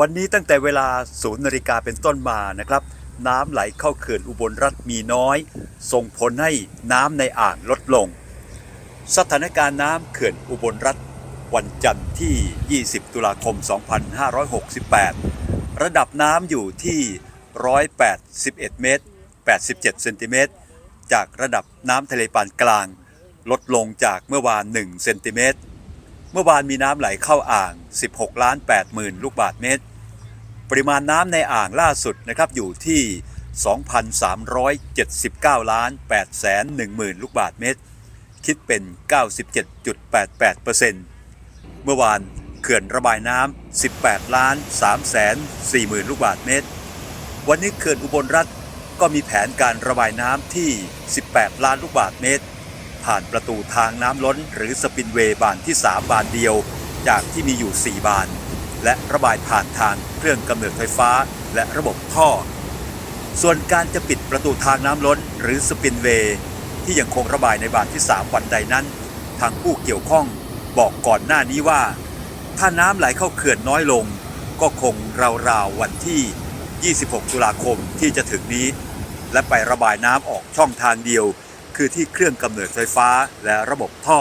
วันนี้ตั้งแต่เวลาศูนย์นาฬิกาเป็นต้นมานะครับ น้ำไหลเข้าเขื่อนอุบลรัฐมีน้อย ส่งผลให้น้ำในอ่างลดลง สถานการณ์น้ำเขื่อนอุบลรัฐวันจันทร์ที่ 20 ตุลาคม 2568 ระดับน้ำอยู่ที่ 181 เมตร 87 เซนติเมตร จากระดับน้ำทะเลปานกลาง ลดลงจากเมื่อวาน 1 เซนติเมตร เมื่อวานมีน้ำไหลเข้าอ่าง 16 ล้าน8หมื่นลูกบาทเมตร ปริมาณน้ำในอ่างล่าสุดนะครับอยู่ที่ 2,379 ล้าน8แสน1หมื่นลูกบาทเมตร คิดเป็น 97.88%เมื่อวานเขื่อนระบายน้ำ 18 ล้าน3แสน4หมื่นลูกบาทเมตร วันนี้เขื่อนอุบลรัฐก็มีแผนการระบายน้ำที่ 18 ล้านลูกบาทเมตร ผ่านประตูทางน้ำล้นหรือสปินเวย์บานที่ 3 บานเดียว จากที่มีอยู่ 4 บาน และระบายผ่านทางเครื่องกำเนิดไฟฟ้าและระบบท่อ ส่วนการจะปิดประตูทางน้ำล้นหรือสปินเวย์ที่ยังคงระบายในบานที่ 3 วันใดนั้น ทางผู้เกี่ยวข้องบอกก่อนหน้านี้ว่า ถ้าน้ำไหลเข้าเขื่อนน้อยลง ก็คงราวๆวันที่ 26 ตุลาคมที่จะถึงนี้ และไประบายน้ำออกช่องทางเดียว คือที่เครื่องกำเนิดไฟฟ้าและระบบท่อ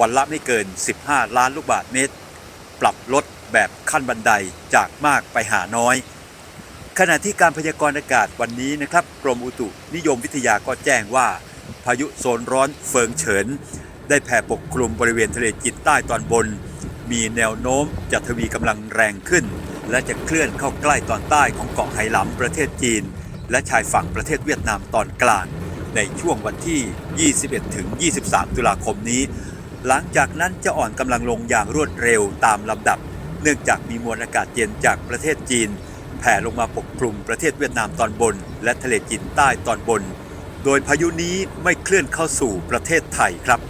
วันละไม่เกิน 15 ล้านลูกบาทเมตร ปรับลด แบบขั้นบันไดจากมากไปหาน้อย ขณะที่การพยากรณ์อากาศวันนี้นะครับกรมอุตุนิยมวิทยาก็แจ้งว่า พายุโซนร้อนเฟิงเฉิน ได้แผ่ปกคลุมบริเวณทะเลจีนใต้ตอนบน มีแนวโน้มจะทวีกำลังแรงขึ้น และจะเคลื่อนเข้าใกล้ตอนใต้ของเกาะไหหลำประเทศจีน และชายฝั่งประเทศเวียดนามตอนกลางในช่วงวันที่ 21 ถึง 23 ตุลาคมนี้ หลังจากนั้นจะอ่อนกำลังลงอย่างรวดเร็วตามลำดับ เนื่องจากมีมวลอากาศเย็นจากประเทศจีน แผ่ลงมาปกคลุมประเทศเวียดนามตอนบน และทะเลจีนใต้ตอนบน โดยพายุนี้ไม่เคลื่อนเข้าสู่ประเทศไทยครับ